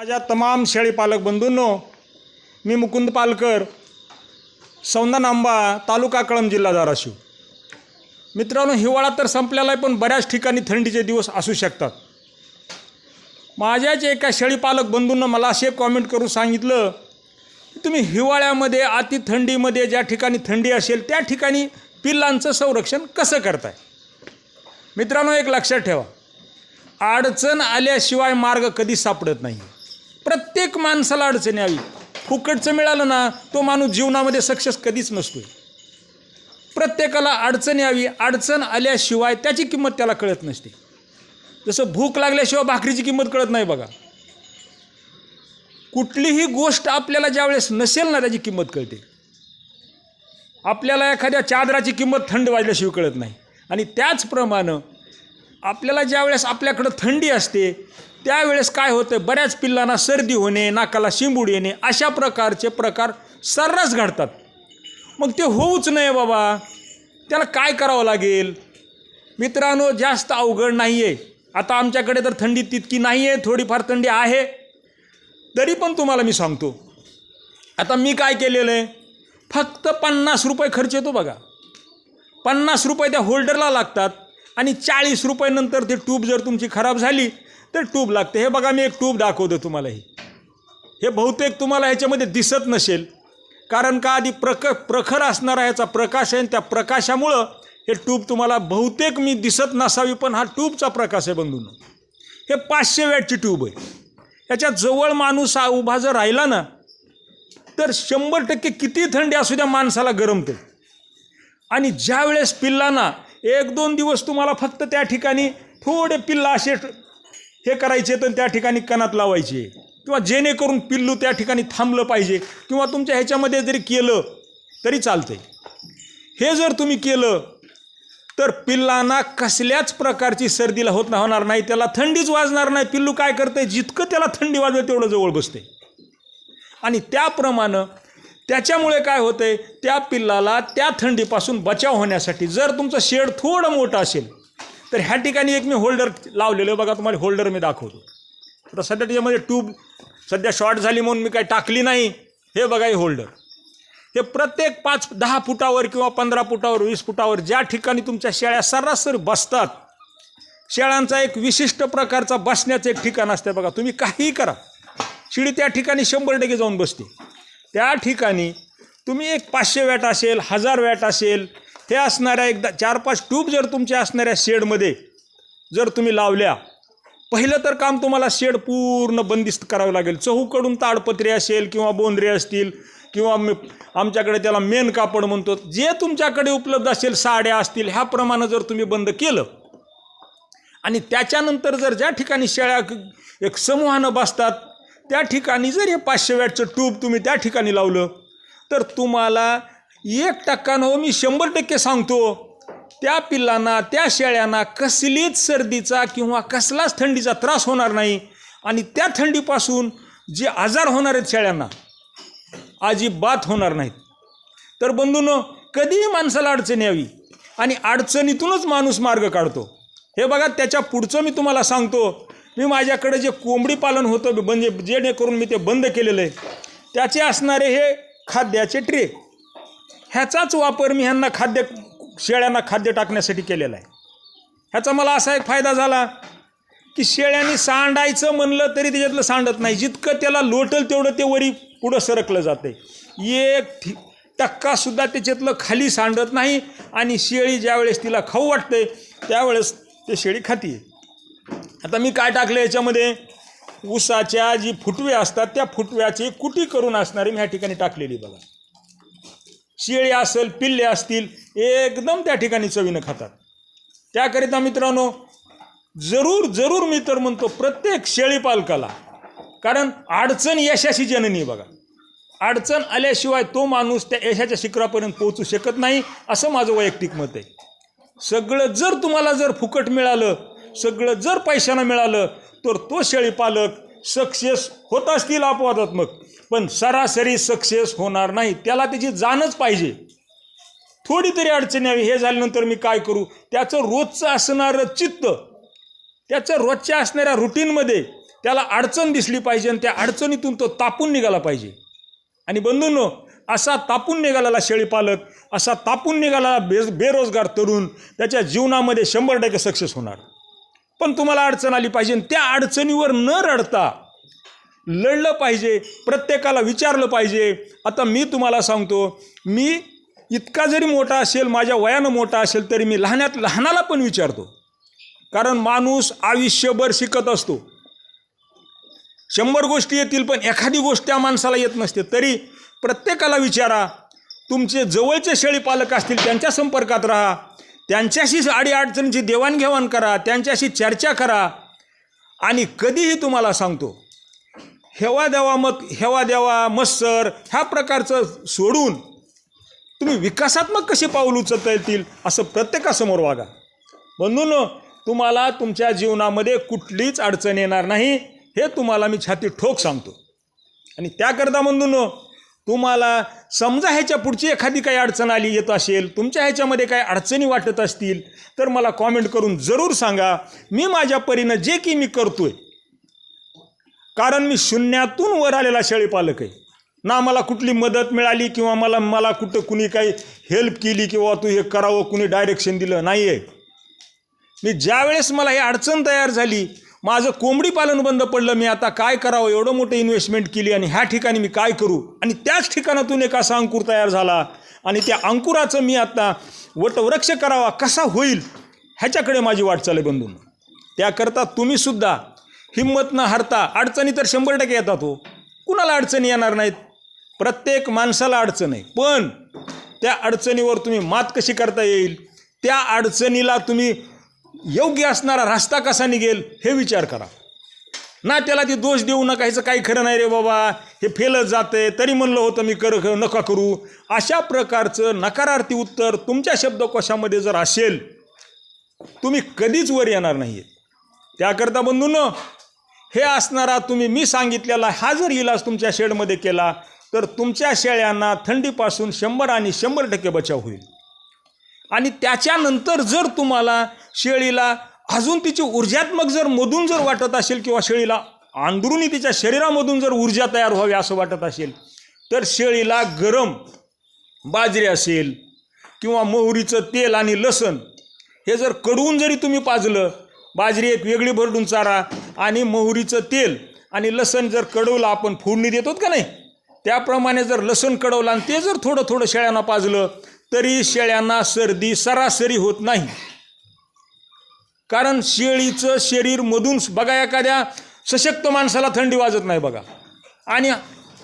माझ्या तमाम शेळी पालक बंधूंनो मी मुकुंद पालकर सौंदा नांबा तालुका कळम जिल्हा धाराशिव मित्रांनो हिवाळा तर संपलेला आहे पण बऱ्याच ठिकाणी थंडीचे दिवस असू शकतात. माझ्याच एका शेळी पालक बंधूंना मला असे कॉमेंट करून सांगितलं की तुम्ही हिवाळ्यामध्ये अति थंडीमध्ये ज्या ठिकाणी थंडी असेल त्या ठिकाणी पिल्लांचं संरक्षण कसं करताय? मित्रांनो एक लक्षात ठेवा. अडचण आल्याशिवाय मार्ग कधीच सापडत नाही प्रत्येक माणसाला अडचण यावी. फुकटचं मिळालं ना तो माणूस जीवनामध्ये सक्सेस कधीच नसतोय. प्रत्येकाला अडचण यावी. अडचण आल्याशिवाय त्याची किंमत त्याला कळत नसते. जसं भूक लागल्याशिवाय भाकरीची किंमत कळत नाही बघा. कुठलीही गोष्ट आपल्याला ज्यावेळेस नसेल ना त्याची किंमत कळते. आपल्याला एखाद्या चादराची किंमत थंड वाजल्याशिवाय कळत नाही. आणि त्याचप्रमाणे आपल्याला ज्यावेळेस आपल्याकडं थंडी असते त्यावेळेस काय होतं? बऱ्याच पिल्लांना सर्दी होणे नाकाला शिंबूड येणे अशा प्रकारचे प्रकार सर्रास घडतात. मग ते होऊच नये बाबा. त्याला काय करावं लागेल? मित्रांनो जास्त अवघड नाही आहे आता आमच्याकडे तर थंडी तितकी नाही आहे थोडीफार थंडी आहे. तरी पण तुम्हाला मी सांगतो. आता मी काय केलेलं आहे? फक्त पन्नास रुपये खर्च येतो बघा. पन्नास रुपये त्या होल्डरला लागतात. आणि चाळीस रुपयानंतर ती ट्यूब जर तुमची खराब झाली तर ट्यूब लागते. हे बघा मी एक ट्यूब दाखवतो तुम्हाला ही. हे बहुतेक तुम्हाला ह्याच्यामध्ये दिसत नसेल. कारण का आधी प्रक प्रखर असणारा ह्याचा प्रकाश आहे आणि त्या प्रकाशामुळं हे ट्यूब तुम्हाला बहुतेक मी दिसत नसावी पण हा ट्यूबचा प्रकाश आहे बंधून. हे पाचशे वॅटची ट्यूब आहे. ह्याच्या जवळ माणूस हा उभा जर राहिला ना तर शंभर टक्के किती थंडी असू द्या माणसाला गरमते आणि ज्या वेळेस पिल्लांना एक दोन दिवस तुम्हाला फक्त त्या ठिकाणी थोडे पिल्ला असे हे करायचे तर त्या ठिकाणी कणात लावायचे. किंवा जेणेकरून पिल्लू त्या ठिकाणी थांबलं पाहिजे किंवा तुमच्या ह्याच्यामध्ये जरी केलं तरी चालतंय. हे जर तुम्ही केलं तर पिल्लांना कसल्याच प्रकारची सर्दीला होत नाही होणार नाही त्याला थंडीच वाजणार नाही. पिल्लू काय करते जितकं त्याला थंडी वाजवे तेवढं जवळ बसते आणि त्याप्रमाणे त्याच्यामुळे काय होते? त्या पिल्लाला त्या थंडीपासून बचाव होण्यासाठी जर तुमचं शेड थोडं मोठं असेल तर ह्या ठिकाणी एक मी होल्डर लावलेलं बघा तुम्हाला होल्डर मी दाखवतो. आता सध्या त्याच्यामध्ये ट्यूब सध्या शॉर्ट झाली म्हणून मी काही टाकली नाही. हे बघा हे होल्डर. हे प्रत्येक पाच दहा फुटावर किंवा पंधरा फुटावर वीस फुटावर ज्या ठिकाणी तुमच्या शेळ्या सरासरी बसतात शेळ्यांचा एक विशिष्ट प्रकारचा बसण्याचं एक ठिकाण असते बघा. तुम्ही काहीही करा. शिडी त्या ठिकाणी शंभर टक्के जाऊन बसते. त्या ठिकाणी तुम्ही एक पाचशे वॅट असेल हजार वॅट असेल हे असणाऱ्या एकदा चार पाच ट्यूब जर तुमच्या असणाऱ्या शेडमध्ये जर तुम्ही लावल्या पहिलं तर काम तुम्हाला शेड पूर्ण बंदिस्त करावं लागेल. चहूकडून ताडपत्री असेल किंवा बोंद्रे असतील किंवा आमच्याकडे त्याला मेन कापड म्हणतो जे तुमच्याकडे उपलब्ध असेल साड्या असतील ह्याप्रमाणे जर तुम्ही बंद केलं आणि त्याच्यानंतर जर ज्या ठिकाणी शेळ्या एक समूहानं बसतात त्या ठिकाणी जर हे पाचशे वॅटचं ट्यूब तुम्ही त्या ठिकाणी लावलं तर तुम्हाला एक टक्का न हो मी शंभर टक्के सांगतो त्या पिल्लांना त्या शेळ्यांना कसलीच सर्दीचा किंवा कसलाच थंडीचा त्रास होणार नाही. आणि त्या थंडीपासून जे आजार होणार आहेत शेळ्यांना अजिबात होणार नाहीत. तर बंधूनं कधीही माणसाला अडचण यावी आणि अडचणीतूनच माणूस मार्ग काढतो. हे बघा त्याच्या पुढचं मी तुम्हाला सांगतो मी माझ्याकडे जे कोंबडी पालन होतं म्हणजे जेणेकरून मी ते बंद केलेलं आहे त्याचे असणारे हे खाद्याचे ट्रे ह्याचाच वापर मी ह्यांना खाद्य शेळ्यांना खाद्य टाकण्यासाठी केलेला आहे. ह्याचा मला असा एक फायदा झाला की शेळ्यांनी सांडायचं म्हणलं तरी त्याच्यातलं सांडत नाही. जितकं त्याला लोटल तेवढं ते वरी पुढं सरकलं जाते एक थि- टक्कासुद्धा त्याच्यातलं खाली सांडत नाही आणि शेळी ज्यावेळेस तिला खाऊ वाटते त्यावेळेस ते शेळी खाते आता मी काय टाकलं याच्यामध्ये? ऊसाच्या जी फुटवे असतात त्या फुटव्याची कुटी करून असणारी मी ह्या ठिकाणी टाकलेली बघा. शेळी असेल पिल्ले असतील एकदम त्या ठिकाणी चवीनं खातात. त्याकरिता मित्रांनो जरूर जरूर मी तर म्हणतो प्रत्येक शेळी पालकाला कारण अडचण यशाशी जननी आहे बघा. अडचण आल्याशिवाय तो माणूस त्या यशाच्या शिखरापर्यंत पोहोचू शकत नाही असं माझं वैयक्तिक मत आहे. सगळं जर तुम्हाला जर फुकट मिळालं सगळं जर पैशानं मिळालं तर तो शेळी पालक सक्सेस होत असतील अपवादात्मक पण सरासरी सक्सेस होणार नाही त्याला त्याची जाणच पाहिजे. थोडी तरी अडचण यावी हे झाल्यानंतर मी काय करू? त्याचं रोजचं असणारं चित्त त्याचं रोजच्या असणाऱ्या रुटीनमध्ये त्याला अडचण दिसली पाहिजे आणि त्या अडचणीतून तो तापून निघाला पाहिजे. आणि बंधूंनो असा तापून निघालेला शेळीपालक असा तापून निघालेला बेज बेरोजगार तरुण त्याच्या जीवनामध्ये शंभर टक्के सक्सेस होणार. पण तुम्हाला अडचण आली पाहिजे त्या अडचणीवर न रडता लढलं पाहिजे प्रत्येकाला विचारलं पाहिजे. आता मी तुम्हाला सांगतो मी इतका जरी मोठा असेल माझ्या वयानं मोठा असेल तरी मी लहानात लहानाला पण विचारतो. कारण माणूस आयुष्यभर शिकत असतो. शंभर गोष्टी येतील पण एखादी गोष्ट त्या माणसाला येत नसते. तरी प्रत्येकाला विचारा तुमचे जवळचे शेळी पालक असतील त्यांच्या संपर्कात राहा. त्यांच्याशी अडी अडचणीची देवाणघेवाण करा त्यांच्याशी चर्चा करा. आणि कधीही तुम्हाला सांगतो हेवा द्यावा मग हेवा द्यावा मत्सर ह्या प्रकारचं सोडून तुम्ही विकासात्मक कसे पाऊल उचलता येतील असं प्रत्येकासमोर वागा. म्हणून तुम्हाला तुमच्या जीवनामध्ये कुठलीच अडचण येणार नाही हे तुम्हाला मी छाती ठोक सांगतो. आणि त्याकरता म्हणून तुम्हाला समजा ह्याच्या पुढची एखादी काही अडचण आली येत असेल तुमच्या ह्याच्यामध्ये काही अडचणी वाटत असतील तर मला कॉमेंट करून जरूर सांगा. मी माझ्या परीनं जे की मी करतो आहे कारण मी शून्यातून वर आलेला शेळीपालक आहे. ना मला कुठली मदत मिळाली किंवा मला मला कुठं कुणी काही हेल्प केली किंवा तू हे करावं कुणी डायरेक्शन दिलं नाही आहे मी ज्यावेळेस मला ही अडचण तयार झाली माझं कोंबडी पालन बंद पडलं मी आता काय करावं? एवढं मोठं इन्व्हेस्टमेंट केली आणि ह्या ठिकाणी मी काय करू? आणि त्याच ठिकाणातून एक असा अंकुर तयार झाला. आणि त्या अंकुराचं मी आता वटवृक्ष करावा कसा होईल? ह्याच्याकडे माझी वाटचाल आहे बंधून. त्याकरता तुम्हीसुद्धा हिंमत न हरता अडचणी तर शंभर टक्के येतात हो. कुणाला अडचणी येणार नाहीत? प्रत्येक माणसाला अडचण आहे. पण त्या अडचणीवर तुम्ही मात कशी करता येईल? त्या अडचणीला तुम्ही योग्य असणारा रस्ता कसा निघेल हे विचार करा. ना त्याला ते दोष देऊ नका ह्याचं काही खरं नाही रे बाबा. हे फेलच जाते तरी म्हणलं होतं मी कर नका करू. अशा प्रकारचं नकारार्थी उत्तर तुमच्या शब्दकोशामध्ये जर असेल तुम्ही कधीच वर येणार नाही त्याकरता बंधून हे असणारा तुम्ही मी सांगितलेला हा जर इलाज तुमच्या शेडमध्ये केला तर तुमच्या शेळ्यांना थंडीपासून शंभर आणि शंभर टक्के बचाव होईल. आणि त्याच्यानंतर जर तुम्हाला शेळीला अजून तिची ऊर्जात्मक जर मधून जर वाटत असेल किंवा शेळीला अंदरुनी तिच्या शरीरामधून जर ऊर्जा तयार व्हावी असं वाटत असेल तर शेळीला गरम बाजरी असेल किंवा मोहरीचं तेल आणि लसण हे जर कडवून जरी तुम्ही पाजलं बाजरी एक वेगळी भरडून चारा आणि मोहरीचं तेल आणि लसण जर कडवलं आपण फोडणी देतो का नाही? त्याप्रमाणे जर लसण कडवलं आणि ते जर थोडं थोडं शेळ्यांना पाजलं तरी शेळ्यांना सर्दी सरासरी होत नाही. कारण शेळीचं शरीर मधून बघा एखाद्या सशक्त माणसाला थंडी वाजत नाही बघा. आणि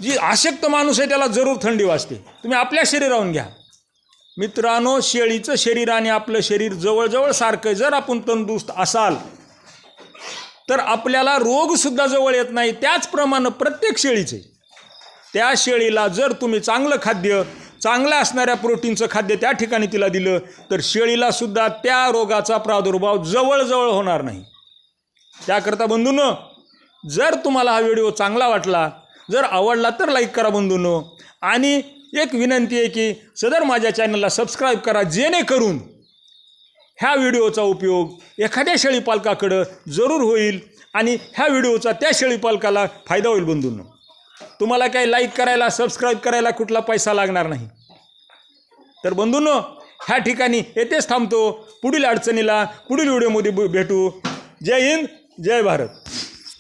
जी अशक्त माणूस आहे त्याला जरूर थंडी वाजते. तुम्ही आपल्या शरीराहून घ्या. मित्रांनो शेळीचं शरीर आणि आपलं शरीर जवळजवळ सारखं जर आपण तंदुरुस्त असाल तर आपल्याला रोगसुद्धा जवळ येत नाही. त्याचप्रमाणे प्रत्येक शेळीचे. त्या शेळीला जर तुम्ही चांगलं खाद्य चांगल्या असणाऱ्या प्रोटीनचं खाद्य त्या ठिकाणी तिला दिलं तर शेळीला सुद्धा त्या रोगाचा प्रादुर्भाव जवळजवळ होणार नाही. त्याकरता बंधूंनो जर तुम्हाला हा व्हिडिओ चांगला वाटला जर आवडला तर लाईक करा बंधूंनो. आणि एक विनंती आहे की सदर माझ्या चॅनलला सबस्क्राईब करा जेणेकरून ह्या व्हिडिओचा उपयोग एखाद्या शेळीपालकाकडं जरूर होईल आणि ह्या व्हिडिओचा त्या शेळीपालकाला फायदा होईल बंधूंनो. तुम्हाला काही लाईक करायला सबस्क्राईब करायला कुठला पैसा लागणार नाही. तर बंधूंनो ह्या ठिकाणी येथेच थांबतो. पुढील अडचणीला पुढील व्हिडिओमध्ये भेटू. जय हिंद जय भारत.